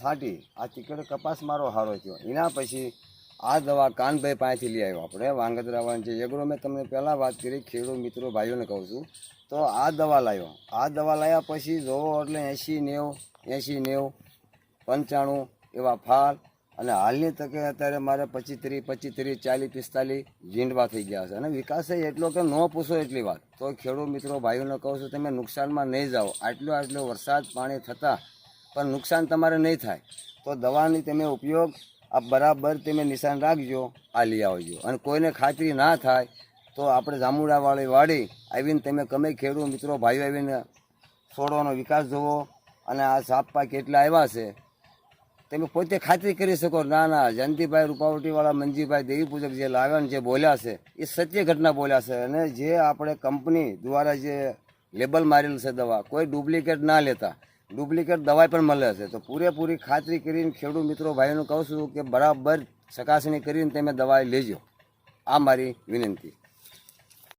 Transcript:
છાંટી આ ચીકડ કપાસ મારો હારો થયો. એના પછી આ દવા કાનભાઈ પાસેથી લઈ આવ્યો. આપણે વાંગદરાવાળા છે એગ્રો મેં તમને પહેલાં વાત કરી, ખેડૂત મિત્રો ભાઈઓને કહું છું, તો આ દવા લાવ્યો. આ દવા લાવ્યા પછી જોવો એટલે એંશી નેવું એંશી નેવું, પંચાણું એવા ફાલ અને હાલની તકે અત્યારે મારે પચીસ ત્રીસ પચીસ ત્રીસ ચાલીસ, પિસ્તાલીસ ઝીંડવા થઈ ગયા છે. અને વિકાસ એટલો કે ન પૂછો એટલી વાત. તો ખેડૂત મિત્રો ભાઈઓને કહું છું, તમે નુકસાનમાં નહીં જાઓ. આટલો આટલો વરસાદ પાણી થતાં પણ નુકસાન તમારે નહીં થાય. તો દવાની તમે ઉપયોગ આ બરાબર તમે નિશાન રાખજો, આ લઈ આવજો. અને કોઈને ખાતરી ના થાય, તો આપણે જામુડાવાળી વાડી આવીને તમે ગમે ખેડૂત મિત્રો, ભાઈઓ આવીને છોડવાનો વિકાસ જોવો અને આ સાપા કેટલા આવ્યા છે. તમે પોતે ખાતરી કરી શકો, ના ના, જયંતિભાઈ રૂપાવટીવાળા, મંજીભાઈ દેવી પૂજક જે લાવ્યા જે બોલ્યા છે, એ સત્ય ઘટના બોલ્યા છે. અને જે આપણે કંપની દ્વારા જે લેબલ મારેલું છે દવા, કોઈ ડુપ્લિકેટ ના લેતા ડુપ્લિકેટ દવાઈ પણ મળે છે. તો પૂરેપૂરી ખાતરી કરીને ખેડૂત મિત્રો, ભાઈઓને કહું છું કે બરાબર ચકાસણી કરીને તમે દવાઈ લેજો. આ મારી વિનંતી.